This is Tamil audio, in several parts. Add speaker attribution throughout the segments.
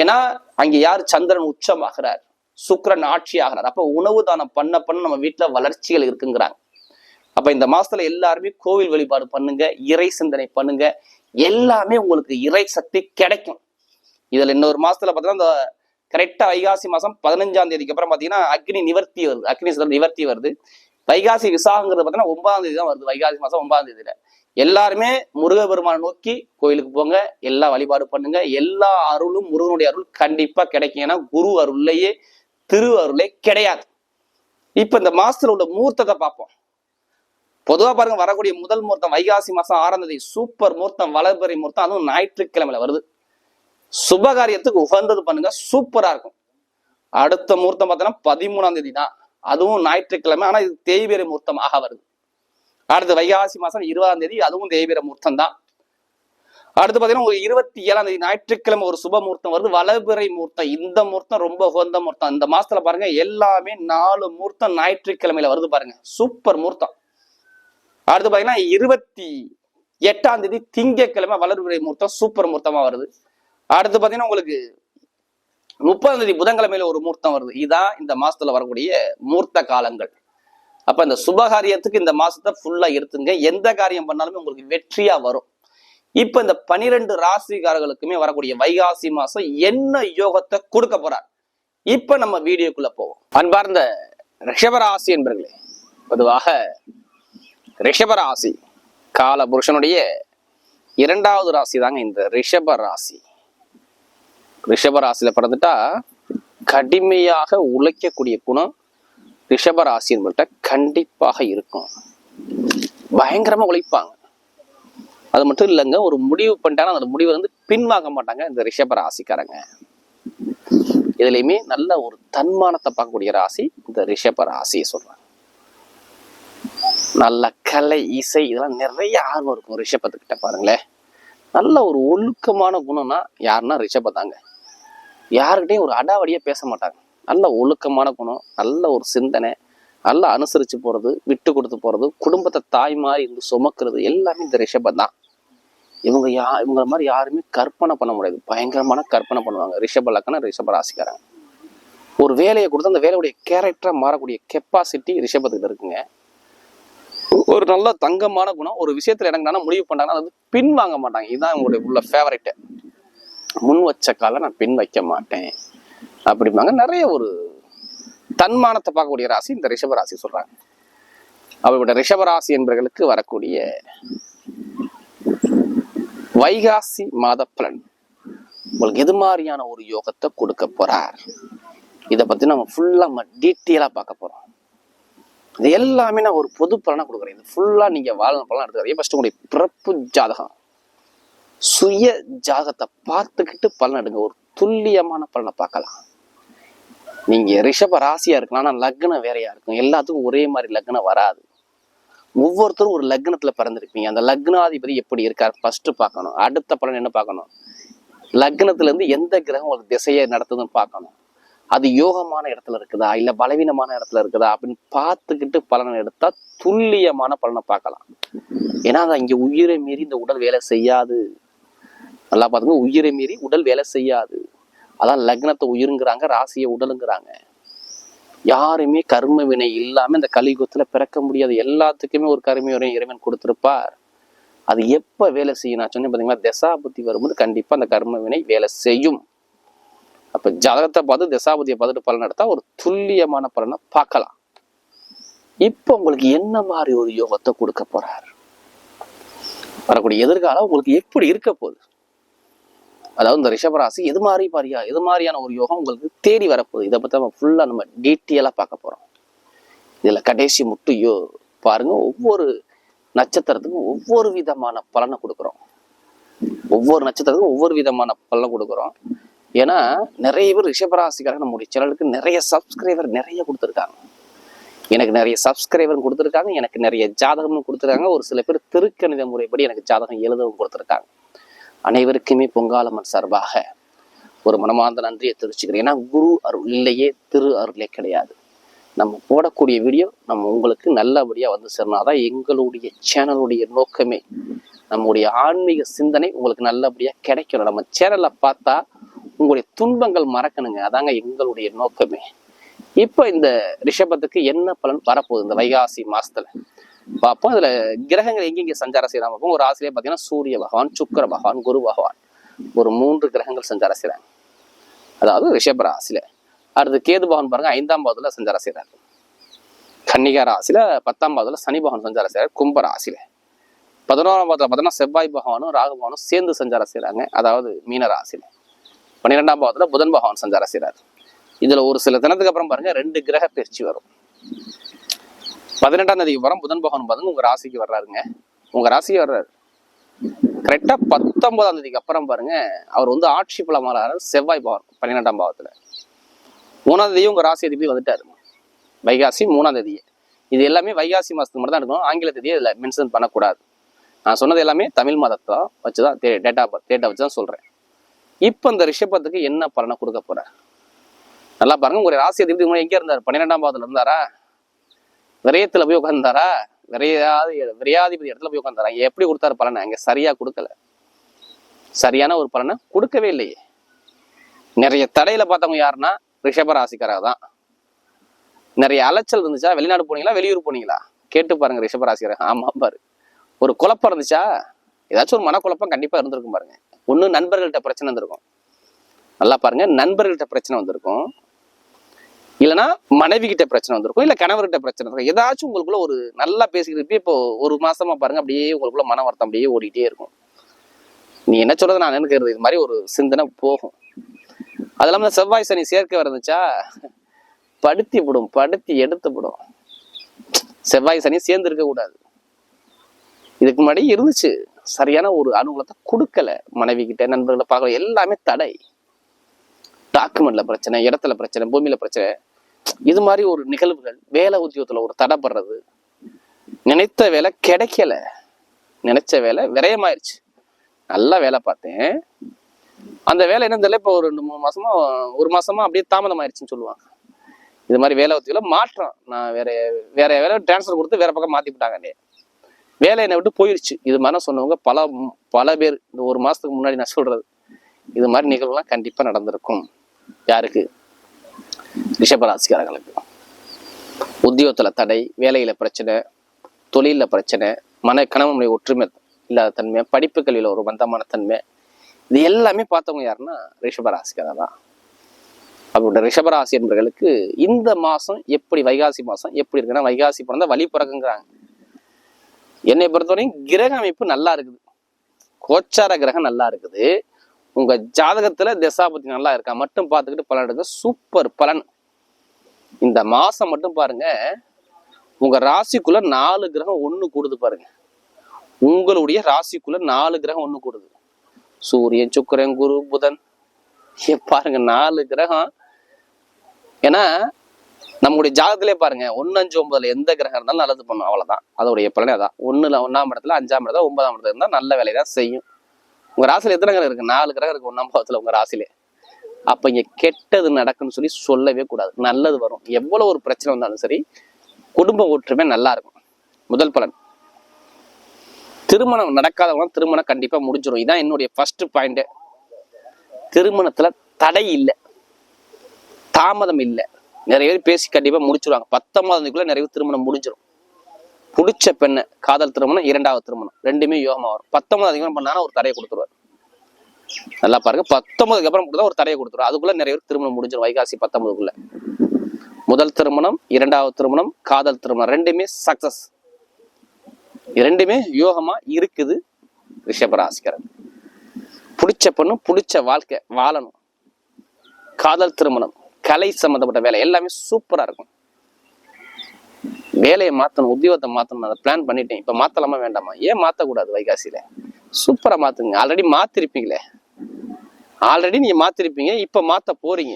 Speaker 1: ஏன்னா அங்க யார் சந்திரன் உச்சமாகிறார்? சுக்கிரன் ஆட்சி ஆகிறார் அப்ப உணவு தானம் பண்ண பண்ண நம்ம வீட்டுல வளர்ச்சிகள் இருக்குங்கிறாங்க. அப்ப இந்த மாசத்துல எல்லாருமே கோவில் வழிபாடு பண்ணுங்க இறை சிந்தனை பண்ணுங்க. எல்லாமே உங்களுக்கு இறை சக்தி கிடைக்கும். இதுல இன்னொரு மாசத்துல பாத்தீங்கன்னா இந்த கரெக்டா வைகாசி மாசம் பதினஞ்சாம் தேதிக்கு அப்புறம் பாத்தீங்கன்னா அக்னி நிவர்த்தி வருது. அக்னி நிவர்த்தி வருது. வைகாசி விசாகங்கிறது பாத்தீங்கன்னா ஒன்பதாம் தேதி தான் வருது. வைகாசி மாசம் ஒன்பதாம் தேதியில. எல்லாருமே முருகபெருமானை நோக்கி கோயிலுக்கு போங்க எல்லா வழிபாடு பண்ணுங்க. எல்லா அருளும் முருகனுடைய அருள் கண்டிப்பா கிடைக்கும். ஏன்னா குரு அருள்லையே திரு அருளே கிடையாது. இப்ப இந்த மாசத்துல உள்ள மூர்த்தத்தை பார்ப்போம். பொதுவா பாருங்க வரக்கூடிய முதல் முகூர்த்தம் வைகாசி மாசம் ஆறாம் தேதி சூப்பர் முகூர்த்தம் வளர்பறை முகூர்த்தம் அதுவும் ஞாயிற்றுக்கிழமையில வருது. சுபகாரியத்துக்கு உகந்தது பண்ணுங்க சூப்பரா இருக்கும். அடுத்த முகூர்த்தம் பார்த்தோன்னா பதிமூணாம் தேதி தான் அதுவும் ஞாயிற்றுக்கிழமை ஆனா இது தேய்பெரி முகூர்த்தமாக வருது. அடுத்து வைகாசி மாசம் இருபதாம் தேதி அதுவும் தேய்பிரை முகூர்த்தம் தான் அடுத்து பார்த்தீங்கன்னா ஒரு இருபத்தி ஏழாம் தேதி ஞாயிற்றுக்கிழமை ஒரு சுப முகூர்த்தம் வருது. வலபிறை முகூர்த்தம் இந்த முகூர்த்தம் ரொம்ப உகந்த முகூர்த்தம் இந்த மாசத்துல பாருங்க எல்லாமே நாலு முகூர்த்தம் ஞாயிற்றுக்கிழமையில வருது பாருங்க. சூப்பர் முகூர்த்தம் அடுத்து பாத்தீங்கன்னா இருபத்தி எட்டாம் தேதி திங்கட்கிழமை வளர்பிறை முகூர்த்தம் சூப்பர் முகூர்த்தமா வருது. அடுத்து பாத்தீங்கன்னா உங்களுக்கு முப்பதாம் தேதி புதன்கிழமையில ஒரு முகூர்த்தம் வருது. இதுதான் இந்த மாசத்துல வரக்கூடிய மூர்த்த காலங்கள். அப்ப இந்த சுபகாரியத்துக்கு இந்த மாசத்தை ஃபுல்லா எடுத்துங்க. எந்த காரியம் பண்ணாலுமே உங்களுக்கு வெற்றியா வரும். இப்ப இந்த பனிரெண்டு ராசிக்காரர்களுக்குமே வரக்கூடிய வைகாசி மாசம் என்ன யோகத்தை கொடுக்க போறார்? இப்ப நம்ம வீடியோக்குள்ள போவோம். அன்பார்ந்த ரிஷபராசி என்பர்களே பொதுவாக ரிஷபராசி கால புருஷனுடைய இரண்டாவது ராசி தாங்க இந்த ரிஷப ராசி ரிஷப ராசியில பிறந்துட்டா கடுமையாக உழைக்கக்கூடிய குணம் ரிஷப ராசி கண்டிப்பாக இருக்கும். பயங்கரமா உழைப்பாங்க. அது மட்டும் இல்லைங்க ஒரு முடிவு பண்ணிட்டாங்கன்னா அந்த முடிவை வந்து பின்வாங்க மாட்டாங்க இந்த ரிஷப ராசிக்காரங்க இதுலயுமே நல்ல ஒரு தன்மானத்தை பார்க்கக்கூடிய ராசி இந்த ரிஷப ராசியை சொல்றாங்க நல்ல கலை இசை இதெல்லாம் நிறைய ஆர்வம் இருக்கும் ரிஷபத்துக்கிட்ட பாருங்களேன். நல்ல ஒரு ஒழுக்கமான குணம்னா யாருன்னா ரிஷப தாங்க யாருக்கிட்டையும் ஒரு அடாவடியா பேச மாட்டாங்க. நல்ல ஒழுக்கமான குணம் நல்ல ஒரு சிந்தனை நல்லா அனுசரித்து போகிறது விட்டு கொடுத்து போகிறது குடும்பத்தை தாய் மாதிரி இருந்து சுமக்கிறது எல்லாமே இந்த ரிஷபம் தான். இவங்க யா இவங்க மாதிரி யாருமே கற்பனை பண்ண முடியாது. பயங்கரமான கற்பனை பண்ணுவாங்க. ரிஷப லக்கணம் ரிஷப ராசிக்காரங்க. ஒரு வேலையை கொடுத்து அந்த வேலையுடைய கேரக்டராக மாறக்கூடிய கெப்பாசிட்டி ரிஷபத்துக்கு இருக்குங்க. ஒரு நல்ல தங்கமான குணம் ஒரு விஷயத்துல எனக்கு முடிவு பண்ணாங்கன்னா அது பின் வாங்க மாட்டாங்க. இதுதான் உங்களுடைய உள்ள ஃபேவரட்டு முன் வச்ச கால நான் பின் வைக்க மாட்டேன். அப்படிம்பாங்க நிறைய ஒரு தன்மானத்தை பார்க்கக்கூடிய ராசி இந்த ரிஷப ராசி சொல்றாங்க. அவர்களுடைய ரிஷப ராசி என்பவர்களுக்கு வரக்கூடிய வைகாசி மாத பலன். உங்களுக்கு எது மாதிரியான ஒரு யோகத்தை கொடுக்க போறார்? இதை பத்தி நம்ம ஃபுல்லா நம்ம டீட்டெயிலா பார்க்க போறோம். இது எல்லாமே நான் ஒரு பொது பலனா கொடுக்குறேன். இது ஃபுல்லா நீங்க வாழ்ந்த பலன் எடுத்துக்கிறீங்க ஃபர்ஸ்ட் உங்களுடைய பிறப்பு ஜாதகம். சுய ஜாதகத்தை பார்த்துக்கிட்டு பலன் எடுங்க. ஒரு துல்லியமான பலனை பார்க்கலாம். நீங்க ரிஷப ராசியா இருக்கலாம் ஆனா லக்னம் வேறையா இருக்கும். எல்லாத்துக்கும் ஒரே மாதிரி லக்னம் வராது. ஒவ்வொருத்தரும் ஒரு லக்னத்துல பிறந்திருப்பீங்க. அந்த லக்னாதிபதி எப்படி இருக்கார் ஃபர்ஸ்ட் பார்க்கணும். அடுத்த பலன் என்ன பார்க்கணும்? லக்னத்துல இருந்து எந்த கிரகம் ஒரு திசையை நடத்துதுன்னு பார்க்கணும். அது யோகமான இடத்துல இருக்குதா? இல்ல பலவீனமான இடத்துல இருக்குதா? அப்படின்னு பார்த்துக்கிட்டு பலனை எடுத்தா துல்லியமான பலனை பார்க்கலாம். ஏன்னா அது இங்கே உயிரை மீறி இந்த உடல் வேலை செய்யாது. நல்லா பார்த்துங்க உயிரை மீறி உடல் வேலை செய்யாது. அதான் லக்னத்தை உயிருங்கிறாங்க ராசியை உடலுங்கிறாங்க. யாருமே கர்ம வினை இல்லாமல் இந்த கலியுகத்தில் பிறக்க முடியாது. எல்லாத்துக்குமே ஒரு கருமையுறையும் இறைவன் கொடுத்துருப்பார். அது எப்போ வேலை செய்யும் நான் சொன்னேன் பாத்தீங்களா? தசாபுத்தி வரும்போது கண்டிப்பாக அந்த கர்ம வினை வேலை செய்யும். அப்போ ஜாதகத்தை பார்த்து தசாபதியை பார்த்துட்டு பலன் எடுத்தால் ஒரு துல்லியமான பலனை பார்க்கலாம். இப்போ உங்களுக்கு என்ன மாதிரி ஒரு யோகத்தை கொடுக்க போறார்? வரக்கூடிய எதிர்காலம் உங்களுக்கு எப்படி இருக்க போகுது? அதாவது இந்த ரிஷபராசி எது மாதிரி பாரியா? எது மாதிரியான ஒரு யோகம் உங்களுக்கு தேடி வரப்போகுது? இதை பற்றி நம்ம ஃபுல்லாக நம்ம டீட்டெயிலாக பார்க்க போகிறோம் இதில் கடைசி முட்டு யோ பாருங்கள் ஒவ்வொரு நட்சத்திரத்துக்கும் ஒவ்வொரு விதமான பலனை கொடுக்குறோம். ஒவ்வொரு நட்சத்திரத்துக்கும் ஒவ்வொரு விதமான பலனை கொடுக்குறோம். ஏன்னா நிறைய பேர் ரிஷபராசிக்காரங்க நம்முடைய சேனலுக்கு நிறைய சப்ஸ்கிரைபர் நிறைய கொடுத்துருக்காங்க. எனக்கு நிறைய சப்ஸ்கிரைபர் கொடுத்துருக்காங்க எனக்கு நிறைய ஜாதகமும் கொடுத்துருக்காங்க. ஒரு சில பேர் திருக்கணித முறைப்படி எனக்கு ஜாதகம் எழுதவும் கொடுத்துருக்காங்க. அனைவருக்குமே பொங்காலம்மன் சார்பாக ஒரு மனமார்ந்த நன்றியை தெரிவிச்சுக்கிறேன். ஏன்னா குரு அருள் இல்லையே திரு அருளே கிடையாது. நம்ம போடக்கூடிய வீடியோ நம்ம உங்களுக்கு நல்லபடியாக வந்து சேரனாதான் எங்களுடைய சேனலுடைய நோக்கமே நம்முடைய ஆன்மீக சிந்தனை உங்களுக்கு நல்லபடியாக கிடைக்கணும். நம்ம சேனலை பார்த்தா உங்களுடைய துன்பங்கள் மறக்கணுங்க. அதாங்க எங்களுடைய நோக்கமே. இப்போ இந்த ரிஷபத்துக்கு என்ன பலன் வரப்போகுது? இந்த வைகாசி மாசத்துல. பார்ப்போம் இதுல கிரகங்கள் எங்கெங்க சஞ்சாரம் செய்யலாம் பார்ப்போம் ஒரு ஆசிரியர் பார்த்தீங்கன்னா சூரிய பகவான் சுக்கிர பகவான் குரு பகவான். ஒரு மூன்று கிரகங்கள் சஞ்சாரம் செய்யறாங்க அதாவது ரிஷப ராசியில. அடுத்து கேது பகவான் பாருங்க ஐந்தாம் பாவத்துல சஞ்சாரம் செய்யறாரு கன்னிகா ராசியில பத்தாம் பாவத்துல சனி பகவான் சஞ்சாரம் செய்யறாரு கும்ப ராசியில. பதினோராம் பாவத்துல பார்த்தோம்னா செவ்வாய் பகவானும் ராகு பகவானும் சேர்ந்து சஞ்சாரம் செய்யறாங்க அதாவது மீன ராசியில. பன்னிரெண்டாம் பாவத்துல புதன் பகவான் சஞ்சாரம் செய்றாரு. இதுல ஒரு சில தினத்துக்கு அப்புறம் பாருங்க ரெண்டு கிரக பயிற்சி வரும். பதினெட்டாம் தேதிக்கு அப்புறம் புதன் பகவான் பாருங்க உங்க ராசிக்கு வர்றாருங்க. உங்க ராசிக்கு வர்றாரு. கரெக்டா பத்தொன்பதாம் தேதிக்கு அப்புறம் பாருங்க அவர் வந்து ஆட்சி பலமாறாரு செவ்வாய் பவர் பன்னிரெண்டாம் பாவத்துல. மூணாம் தேதியும் உங்க ராசி அதிபதி வந்துட்டாரு. வைகாசி மூணாம் தேதியே. இது எல்லாமே வைகாசி மாதத்துக்கு மட்டும் தான் எடுக்கணும். ஆங்கில தேதியை இதில் மென்ஷன் பண்ணக்கூடாது. நான் சொன்னது எல்லாமே தமிழ் மாதத்தை வச்சு தான் டேட்டா ப டேட்டா வச்சு தான் சொல்றேன். இப்போ இந்த ரிஷபத்துக்கு என்ன பலனை கொடுக்க போகிறேன் நல்லா பாருங்க உங்களுடைய ராசி அதிபதி எங்கே இருந்தார்? பன்னிரெண்டாம் பாவத்தில் இருந்தாரா? விரயத்துல போய் உட்காந்தாரா விரையாதி விரையாதிபதி இடத்துல போய் உட்காந்தாரா எப்படி கொடுத்தாரு பலனை? அங்க சரியா கொடுக்கல. சரியான ஒரு பலனை கொடுக்கவே இல்லையே. நிறைய தடையில பார்த்தவங்க யாருன்னா ரிஷபராசிக்காராக தான். நிறைய அலைச்சல் இருந்துச்சா? வெளிநாடு போனீங்களா? வெளியூர் போனீங்களா? கேட்டு பாருங்க ரிஷபராசிக்காரர் ஆமா பாரு. ஒரு குழப்பம் இருந்துச்சா? ஏதாச்சும் ஒரு மனக்குழப்பம் கண்டிப்பா இருந்திருக்கும் பாருங்க. ஒண்ணு நண்பர்கள்ட்ட பிரச்சனை இருந்திருக்கும் நல்லா பாருங்க நண்பர்கள்ட்ட பிரச்சனை வந்திருக்கும். இல்லைன்னா மனைவி கிட்ட பிரச்சனை வந்திருக்கும் இல்லை கணவர்கிட்ட பிரச்சனை இருக்கும் ஏதாச்சும் உங்களுக்குள்ள ஒரு நல்லா பேசிக்கிறப்ப இப்போ ஒரு மாசமா பாருங்க அப்படியே உங்களுக்குள்ள மன வருத்தம் அப்படியே ஓடிட்டே இருக்கும். நீ என்ன சொல்றது நான் நினைக்கிறது இது மாதிரி ஒரு சிந்தனை போகும். அது இல்லாமல் செவ்வாய் சனி சேர்க்கை வந்துச்சா படுத்தி விடும் படுத்தி எடுத்து விடும். செவ்வாய் சனி சேர்ந்து இருக்க கூடாது. இதுக்கு முன்னாடி இருந்துச்சு. சரியான ஒரு அனுகூலத்தை கொடுக்கல மனைவி கிட்ட நண்பர்களை பார்க்கல எல்லாமே தடை. டாக்குமெண்ட்ல பிரச்சனை இடத்துல பிரச்சனை பூமியில பிரச்சனை. இது மாதிரி ஒரு நிகழ்வுகள் வேலை உத்தியோகத்துல ஒரு தடைப்படுறது நினைத்த வேலை கிடைக்கல. நினைச்ச வேலை விரயமாயிருச்சு. நல்லா வேலை பார்த்தேன். அந்த வேலை என்ன தெரியல இப்போ ஒரு ரெண்டு மூணு மாசமா ஒரு மாசமா அப்படியே தாமதம் ஆயிடுச்சுன்னு சொல்லுவாங்க. இது மாதிரி வேலை உத்தியோக மாற்றம். நான் வேற வேற வேலை டிரான்ஸ்ஃபர் கொடுத்து வேற பக்கம் மாத்தி விட்டாங்க வேலை என்னை விட்டு போயிடுச்சு இது மாதிரி சொன்னவங்க பல பல பேர். இந்த ஒரு மாசத்துக்கு முன்னாடி நான் சொல்றது. இது மாதிரி நிகழ்வுலாம் கண்டிப்பா நடந்திருக்கும். யாருக்கு? ரிஷபராசிக்காரர்களுக்கு. உத்தியோகத்தில் தடை வேலையில் பிரச்சனை தொழிலில் பிரச்சனை மன கணவனுடைய ஒற்றுமை இல்லாத தன்மை படிப்பு கல்வியில் ஒரு மந்தமான தன்மை. இது எல்லாமே பார்த்தவங்க யாருன்னா ரிஷபராசிக்காரர் தான். அப்படின்ற ரிஷபராசி என்பவர்களுக்கு இந்த மாதம் எப்படி வைகாசி மாதம் எப்படி இருக்குன்னா வைகாசி பிறந்தா வழி பிறகுங்கிறாங்க என்னை பொறுத்தவரையும் கிரக அமைப்பு நல்லா இருக்குது. கோச்சார கிரகம் நல்லா இருக்குது. உங்க ஜாதகத்துல திசாபதி நல்லா இருக்கா? மட்டும் பார்த்துக்கிட்டு பலன் எடுக்க சூப்பர் பலன். இந்த மாசம் மட்டும் பாருங்க. உங்க ராசிக்குள்ள நாலு கிரகம் ஒண்ணு கூடுது பாருங்க. உங்களுடைய ராசிக்குள்ள நாலு கிரகம் ஒண்ணு கூடுது. சூரியன் சுக்கரன் குரு புதன். பாருங்க நாலு கிரகம். ஏன்னா நம்முடைய ஜாதகத்திலே பாருங்க. ஒன்னு அஞ்சு ஒன்பதுல எந்த கிரகம் இருந்தாலும் நல்லது பண்ணும். அவ்வளவுதான். அதோடைய பலனே அதான். ஒண்ணுல ஒன்னாம் இடத்துல அஞ்சாம் இடத்துல ஒன்பதாம் இடத்துல இருந்தால் நல்ல வேலையை தான் செய்யும். உங்க ராசியில எத்தனை கிரகம் இருக்கு? நாலு கிரகம் இருக்கு ஒன்னாம் பாவத்துல உங்க ராசியிலே. அப்ப இங்க கெட்டது நடக்குன்னு சொல்லி சொல்லவே கூடாது. நல்லது வரும். எவ்வளவு ஒரு பிரச்சனை வந்தாலும் சரி குடும்ப ஒற்றுமை நல்லா இருக்கும். முதல் பலன். திருமணம் நடக்காதவங்க திருமணம் கண்டிப்பா முடிஞ்சிடும் இதான் என்னுடைய ஃபர்ஸ்ட் பாயிண்ட் திருமணத்துல தடை இல்லை. தாமதம் இல்லை. நிறைய பேர் பேசி கண்டிப்பா முடிச்சிருவாங்க. பத்தொன்பதாந்தேதிக்குள்ள நிறைய திருமணம் முடிஞ்சிடும் பிடிச்ச பெண்ணை காதல் திருமணம் இரண்டாவது திருமணம். ரெண்டுமே யோகமாக வரும். பத்தொன்பது அதிகமாக பண்ணா ஒரு தடையை கொடுத்துருவார். நல்லா பாருங்க. பத்தொன்பதுக்கு அப்புறம் கொடுத்தா ஒரு தடையை கொடுத்துரும் அதுக்குள்ள நிறைய பேர் திருமணம் முடிஞ்சிடும். வைகாசி பத்தொன்பதுக்குள்ள. முதல் திருமணம் இரண்டாவது திருமணம் காதல் திருமணம். ரெண்டுமே சக்சஸ் ரெண்டுமே யோகமா இருக்குது ரிஷபராசிக்காரன் பிடிச்ச பொண்ணு பிடிச்ச வாழ்க்கை வாழணும். காதல் திருமணம் கலை சம்மந்தப்பட்ட வேலை எல்லாமே சூப்பரா இருக்கும். வேலையை மாற்றணும் உத்தியோகத்தை மாற்றணும் அதை பிளான் பண்ணிட்டேன். இப்போ மாத்தலாமா வேண்டாமா? ஏன் மாற்றக்கூடாது வைகாசியில? சூப்பராக மாற்றுங்க ஆல்ரெடி மாற்றிருப்பீங்களே ஆல்ரெடி நீங்க மாத்திருப்பீங்க. இப்போ மாற்ற போறீங்க.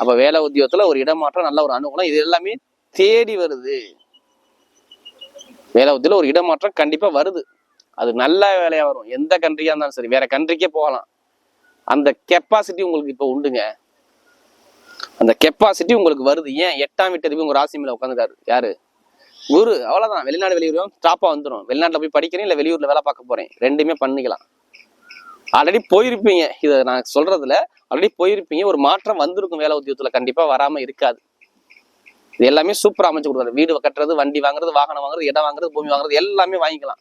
Speaker 1: அப்போ வேலை உத்தியோகத்தில் ஒரு இடமாற்றம் நல்ல ஒரு அனுகூலம் இது எல்லாமே தேடி வருது. வேலை உத்தியோகத்துல ஒரு இடமாற்றம் கண்டிப்பாக வருது. அது நல்ல வேலையாக வரும். எந்த கண்ட்ரியாக இருந்தாலும் சரி வேற கண்ட்ரிக்கே போகலாம். அந்த கெப்பாசிட்டி உங்களுக்கு இப்போ உண்டுங்க. அந்த கெப்பாசிட்டி உங்களுக்கு வருது. ஏன்? எட்டாம் வீட்டு உங்க ராசி மேல உட்காந்துக்காரு யாரு? குரு. அவ்வளவுதான். வெளிநாடு வெளியூரும் ஸ்டாப்பா வந்துடும் வெளிநாட்டுல போய் படிக்கிறேன் இல்ல வெளியூர்ல வேலை பார்க்க போறேன். ரெண்டுமே பண்ணிக்கலாம். ஆல்ரெடி போயிருப்பீங்க. இதை நான் சொல்றதுல ஆல்ரெடி போயிருப்பீங்க. ஒரு மாற்றம் வந்திருக்கும் வேலை உத்தியோகத்துல கண்டிப்பா வராம இருக்காது. இது எல்லாமே சூப்பரா அமைச்சு கொடுத்தாரு வீடு கட்டுறது வண்டி வாங்குறது வாகனம் வாங்குறது இடம் வாங்குறது பூமி வாங்குறது எல்லாமே வாங்கிக்கலாம்.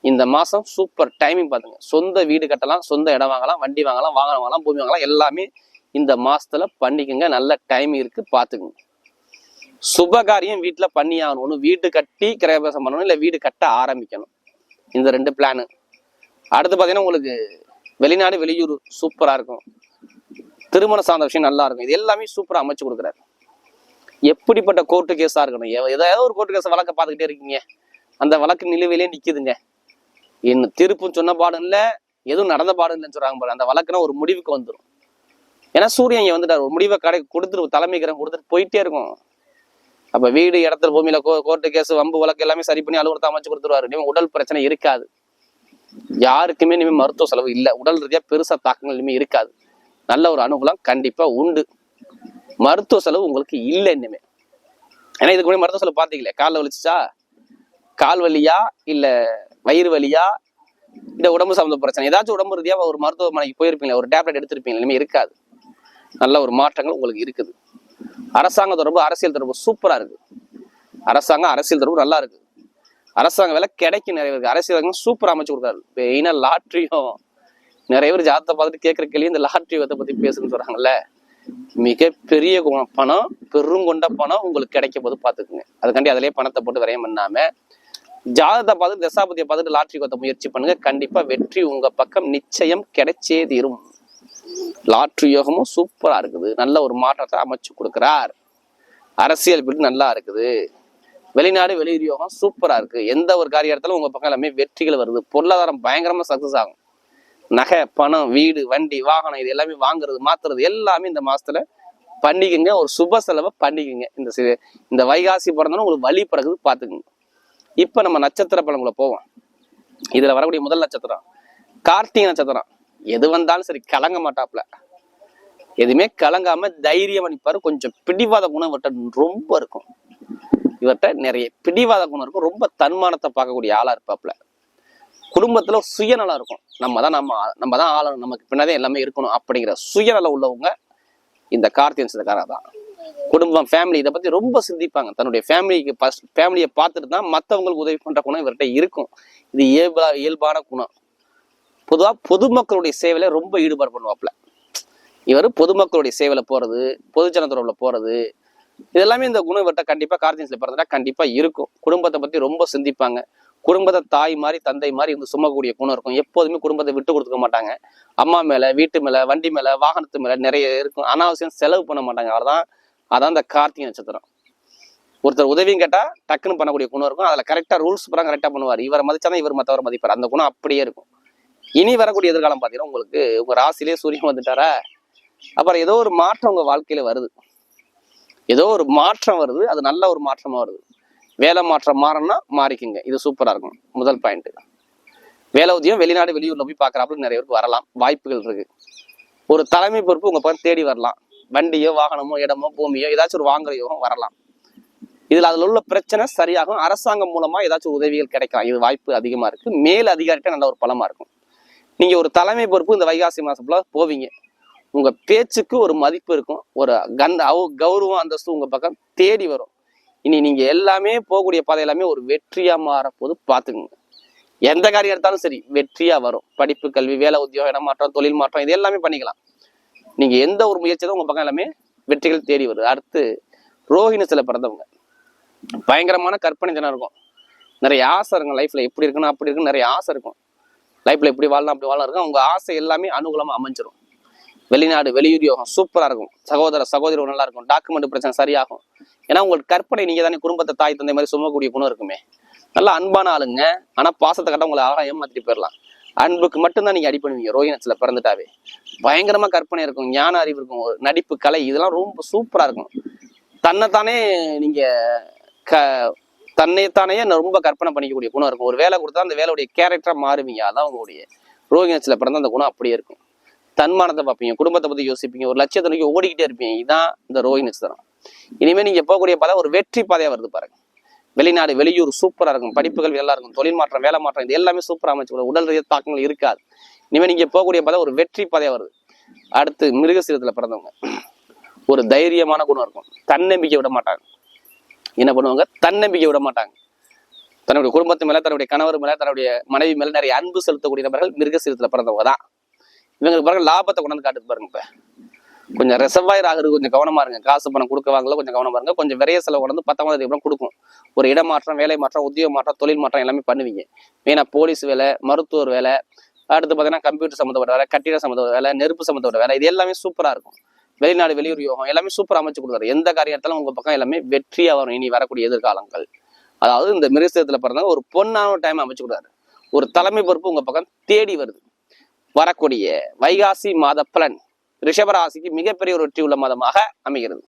Speaker 1: இந்த மாசம் சூப்பர் டைமிங் பாத்துங்க. சொந்த வீடு கட்டலாம் சொந்த இடம் வாங்கலாம் வண்டி வாங்கலாம் வாகனம் வாங்கலாம் பூமி வாங்கலாம் எல்லாமே இந்த மாசத்துல பண்ணிக்கங்க நல்ல டைம் இருக்கு பார்த்துக்குங்க சுபகாரியம் வீட்டுல பண்ணி ஆகணும் ஒண்ணு வீடு கட்டி கிரகபிரசம் பண்ணணும் இல்ல வீடு கட்ட ஆரம்பிக்கணும். இந்த ரெண்டு பிளானு அடுத்து பாத்தீங்கன்னா உங்களுக்கு வெளிநாடு வெளியூர் சூப்பரா இருக்கும். திருமண சார்ந்த விஷயம் நல்லா இருக்கும். இது எல்லாமே சூப்பரா அமைச்சு கொடுக்குறாரு. எப்படிப்பட்ட கோர்ட்டு கேஸா இருக்கணும்? ஏதாவது ஒரு கோர்ட்டு கேஸ் வழக்கை பார்த்துக்கிட்டே இருக்கீங்க. அந்த வழக்கு நிலுவையிலே நிக்குதுங்க. இன்னும் திருப்பும் சொன்ன பாடம் இல்ல எதுவும் நடந்த பாடம் இல்லைன்னு சொல்றாங்க பாரு. அந்த வழக்குனா ஒரு முடிவுக்கு வந்துடும் ஏன்னா சூரியன் இங்கே வந்துட்டார். ஒரு முடிவை கடை கொடுத்துட்டு தலைமை கொடுத்துட்டு போயிட்டே இருக்கும். அப்போ வீடு இடத்துல பூமியில கோ கோர்ட்டு கேஸ் வம்பு வழக்கு எல்லாமே சரி பண்ணி அலுவலகத்தை அமைச்சு கொடுத்துருவாரு. இனிமேல் உடல் பிரச்சனை இருக்காது. யாருக்குமே இனிமேல் மருத்துவ செலவு இல்லை. உடல் ரீதியாக பெருசாக தாக்கங்கள் இனிமேல் இருக்காது. நல்ல ஒரு அனுகூலம் கண்டிப்பாக உண்டு. மருத்துவ செலவு உங்களுக்கு இல்லை இனிமே. ஏன்னா இதுக்கு முன்னாடி மருத்துவ செலவு பார்த்தீங்களே காலில் வலிச்சிச்சா? கால் வலியா? இல்லை வயிறு வலியா? இந்த உடம்பு சம்மந்த பிரச்சனை? ஏதாச்சும் உடம்பு ரீதியாக ஒரு மருத்துவமனைக்கு போயிருப்பீங்களா? ஒரு டேப்லெட் எடுத்திருப்பீங்களா? இனிமேல் இருக்காது. நல்ல ஒரு மாற்றங்கள் உங்களுக்கு இருக்குது. அரசாங்க தொடர்பு அரசியல் தொடர்பு சூப்பரா இருக்கு. அரசாங்கம் அரசியல் தொடர்பு நல்லா இருக்கு. அரசாங்க வேலை கிடைக்கும் நிறைய பேருக்கு. அரசியல் சூப்பரா அமைச்சு கொடுக்காரு மெயினா லாட்ரியும் நிறைய பேர் ஜாதத்தை பார்த்துட்டு கேட்குற கேள்வி இந்த லாட்ரி வத்தை பத்தி பேசுன்னு சொல்றாங்கல்ல. மிகப்பெரிய கு- பணம் பெருங்கொண்ட பணம் உங்களுக்கு கிடைக்கும் போது பாத்துக்குங்க அதுக்காண்டி அதிலே பணத்தை போட்டு விரயம் பண்ணாம ஜாதகத்தை பார்த்து தசாபதியை பார்த்துட்டு லாட்ரி கொத்த முயற்சி பண்ணுங்க. கண்டிப்பா வெற்றி உங்க பக்கம் நிச்சயம் கிடைச்சே தீரும். லாட்ரி யோகமும் சூப்பராக இருக்குது. நல்ல ஒரு மாற்றத்தை அமைச்சு கொடுக்குறார். அரசியல் பிடி நல்லா இருக்குது. வெளிநாடு வெளியூர் யோகம் சூப்பராக இருக்குது எந்த ஒரு காரியத்தாலும் உங்கள் பக்கம் எல்லாமே வெற்றிகள் வருது. பொருளாதாரம் பயங்கரமாக சக்ஸஸ் ஆகும். நகை பணம் வீடு வண்டி வாகனம் இது எல்லாமே வாங்குறது மாத்துறது எல்லாமே இந்த மாதத்தில் பண்ணிக்கங்க. ஒரு சுப செலவை பண்ணிக்கங்க. இந்த இந்த வைகாசி பிறந்தாலும் உங்களுக்கு வழி பிறகுது பாத்துக்குங்க. இப்போ நம்ம நட்சத்திர பலன்களை போவோம். இதில் வரக்கூடிய முதல் நட்சத்திரம் கார்த்திகை நட்சத்திரம். எது வந்தாலும் சரி கலங்க மாட்டாப்ல எதுவுமே கலங்காம தைரியம் அளிப்பாரு. கொஞ்சம் பிடிவாத குணம் இவர்கிட்ட ரொம்ப இருக்கும். இவர்கிட்ட நிறைய பிடிவாத குணம் இருக்கும். ரொம்ப தன்மானத்தை பார்க்கக்கூடிய ஆளா இருப்பாப்ல குடும்பத்துல சுயநலம் இருக்கும். நம்ம தான் நம்ம நம்ம தான் ஆளணும். நமக்கு பின்னாதே எல்லாமே இருக்கணும் அப்படிங்கிற சுயநலம் உள்ளவங்க இந்த கார்த்தியன் சிதக்காரா தான். குடும்பம் ஃபேமிலி இதை பத்தி ரொம்ப சிந்திப்பாங்க. தன்னுடைய ஃபேமிலிக்கு ஃபர்ஸ்ட் ஃபேமிலியை பார்த்துட்டு தான் மற்றவங்களுக்கு உதவி பண்ற குணம் இவர்கிட்ட இருக்கும். இது இயல்பா இயல்பான குணம். பொதுவாக பொதுமக்களுடைய சேவையில் ரொம்ப ஈடுபாடு பண்ணுவாப்புல. இவர் பொதுமக்களுடைய சேவையில் போகிறது பொதுஜன தொடர்பில் போகிறது இதெல்லாமே இந்த குணம் இவர்கிட்ட கண்டிப்பா கார்த்தின்ஸ்ல பிறந்தா கண்டிப்பாக இருக்கும். குடும்பத்தை பற்றி ரொம்ப சிந்திப்பாங்க. குடும்பத்தை தாய் மாதிரி தந்தை மாதிரி வந்து சுமக்கக்கூடிய குணம் இருக்கும். எப்போதுமே குடும்பத்தை விட்டு கொடுத்துக்க மாட்டாங்க. அம்மா மேலே வீட்டு மேலே வண்டி மேலே வாகனத்து மேலே நிறைய இருக்கும். அனாவசியம் செலவு பண்ண மாட்டாங்க. அவர்தான் அதான் இந்த கார்த்திகை நட்சத்திரம். ஒருத்தர் உதவியும் கேட்டால் டக்குன்னு பண்ணக்கூடிய குணம் இருக்கும். அதில் கரெக்டாக ரூல்ஸ் படம் கரெக்டாக பண்ணுவார். இவரை மதிச்சாதான் இவர் மற்றவர் மதிப்பார். அந்த குணம் அப்படியே இருக்கும். இனி வரக்கூடிய எதிர்காலம் பாத்தீங்கன்னா உங்களுக்கு உங்க ராசிலே சூரியன் வந்துட்டாரா? அப்புறம் ஏதோ ஒரு மாற்றம் உங்க வாழ்க்கையில வருது. ஏதோ ஒரு மாற்றம் வருது. அது நல்ல ஒரு மாற்றமா வருது. வேலை மாற்றம் மாறணும்னா மாறிக்குங்க. இது சூப்பரா இருக்கும். முதல் பாயிண்ட் வேலை உதயம் வெளிநாடு வெளியூர்ல போய் பார்க்குறாப்புல நிறைய பேருக்கு வரலாம். வாய்ப்புகள் இருக்கு. ஒரு தலைமை பொறுப்பு உங்க பக்கம் தேடி வரலாம். வண்டியோ வாகனமோ இடமோ பூமியோ ஏதாச்சும் ஒரு வாங்குற யோகம் வரலாம். இதுல அதுல உள்ள பிரச்சனை சரியாகும். அரசாங்கம் மூலமா ஏதாச்சும் உதவிகள் கிடைக்கலாம். இது வாய்ப்பு அதிகமா இருக்கு. மேல் அதிகாரிகிட்ட நல்ல ஒரு பலமா இருக்கும். நீங்கள் ஒரு தலைமை பொறுப்பு இந்த வைகாசி மாசத்துல போவீங்க. உங்கள் பேச்சுக்கு ஒரு மதிப்பு இருக்கும். ஒரு கந்த அவ- கௌரவம் அந்தஸ்து உங்கள் பக்கம் தேடி வரும். இனி நீங்கள் எல்லாமே போகக்கூடிய பாதை எல்லாமே ஒரு வெற்றியாக மாறப்போது பார்த்துக்குங்க எந்த காரியம் எடுத்தாலும் சரி வெற்றியாக வரும். படிப்பு கல்வி வேலை உத்தியோகம் இடமாற்றம் தொழில் மாற்றம் இது எல்லாமே பண்ணிக்கலாம். நீங்கள் எந்த ஒரு முயற்சியும் உங்கள் பக்கம் எல்லாமே வெற்றிகள் தேடி வருது. அடுத்து ரோஹிணத்துல பிறந்தவங்க. பயங்கரமான கற்பனை தினம் இருக்கும். நிறைய ஆசை இருக்கும் லைஃப்ல எப்படி இருக்குன்னு அப்படி இருக்குன்னு நிறைய ஆசை இருக்கும். லைஃப்பில் எப்படி வாழலாம் அப்படி வாழலாம் இருக்கும் உங்க ஆசை எல்லாமே அனுகூலமாக அமைஞ்சிரும். வெளிநாடு வெளியூர் யோகம் சூப்பராக இருக்கும். சகோதர சகோதரி நல்லா இருக்கும். டாக்குமெண்ட் பிரச்சனை சரியாகும். ஏன்னா உங்களுக்கு கற்பனை நீங்கள் தானே குடும்பத்தை தாய் தந்தை மாதிரி சுமக்கூடிய குணம் இருக்குமே. நல்லா அன்பான ஆளுங்க. ஆனால் பாசத்தை கட்ட உங்களை அழகா ஏமாத்திட்டு போயிடலாம் அன்புக்கு மட்டும்தான் நீங்கள் அடி பண்ணுவீங்க ரோஹினத்தில் பிறந்துட்டாவே. பயங்கரமாக கற்பனை இருக்கும் ஞான அறிவு இருக்கும் ஒரு நடிப்பு கலை இதெல்லாம் ரொம்ப சூப்பராக இருக்கும். தன்னைத்தானே நீங்கள் க தன்னைத்தானே ரொம்ப கற்பனை பண்ணிக்கக்கூடிய குணம் இருக்கும். ஒரு வேலை கொடுத்தா அந்த வேலையுடைய கேரக்டரா மாறுவீங்க. அதான் உங்களுடைய ரோஹினத்துல பிறந்த அந்த குணம் அப்படியே இருக்கும். தன்மானத்தை பார்ப்பீங்க குடும்பத்தை பத்தி யோசிப்பீங்க ஒரு லட்சியத்தை நோக்கி ஓடிக்கிட்டே இருப்பீங்க. இதுதான் இந்த ரோஹி நட்சத்திரம் இனிமே நீங்க போகக்கூடிய பாதை ஒரு வெற்றி பாதையா வருது பாருங்க. வெளிநாடு வெளியூர் சூப்பரா இருக்கும். படிப்புகள் எல்லாம் இருக்கும். தொழில் மாற்றம் வேலை மாற்றம் இது எல்லாமே சூப்பரா அமைச்சு உடல் ரீதியாக தாக்கங்கள் இருக்காது. இனிமே நீங்க போகக்கூடிய பாதை ஒரு வெற்றி பாதையா வருது. அடுத்து மிருகசீரத்துல பிறந்தவங்க. ஒரு தைரியமான குணம் இருக்கும். தன்னம்பிக்கை விட மாட்டாங்க. என்ன பண்ணுவாங்க? தன்னம்பிக்கை விட மாட்டாங்க. தன்னுடைய குடும்பத்து மேல தன்னுடைய கணவர் மேல தன்னுடைய மனைவி மேல நிறைய அன்பு செலுத்தக்கூடிய நபர்கள் மிருகசீரத்தில் பிறந்தவங்க தான். இவங்களுக்கு பாருங்க லாபத்தை கொண்டாந்து காட்டுது பாருங்க இப்போ. கொஞ்சம் ரிசர்வாயர் ஆகுறது கொஞ்சம் கவனமா இருங்க. காசு பணம் கொடுக்கவாங்கள கொஞ்சம் கவனமா இருங்க. கொஞ்சம் விரைய செலவு கொண்டு வந்து பத்தாம் தேதி அப்புறம் கொடுக்கும். ஒரு இடமாற்றம் வேலை மாற்றம் உத்தியோக மாற்றம் தொழில் மாற்றம் எல்லாமே பண்ணுவீங்க. மெயினா போலீஸ் வேலை மருத்துவர் வேலை அடுத்து பார்த்தீங்கன்னா கம்ப்யூட்டர் சம்மந்தப்பட்ட வேலை கட்டிட சம்மந்தப்பட்ட வேலை நெருப்பு சம்மந்தப்பட்ட வேலை இது எல்லாமே சூப்பரா இருக்கும். வெளிநாடு வெளியூர் யோகம் எல்லாமே சூப்பரா அமைச்சு கொடுத்தாரு. எந்த காரியத்தாலும் உங்க பக்கம் எல்லாமே வெற்றியா வரும். இனி வரக்கூடிய எதிர்காலங்கள். அதாவது இந்த மிருகத்துல பிறந்தவங்க ஒரு பொண்ணான டைம் அமைச்சு கொடுத்தாரு. ஒரு தலைமை பொறுப்பு உங்க பக்கம் தேடி வருது. வரக்கூடிய வைகாசி மாத பலன் ரிஷபராசிக்கு மிகப்பெரிய ஒரு வெற்றி உள்ள மாதமாக அமைகிறது.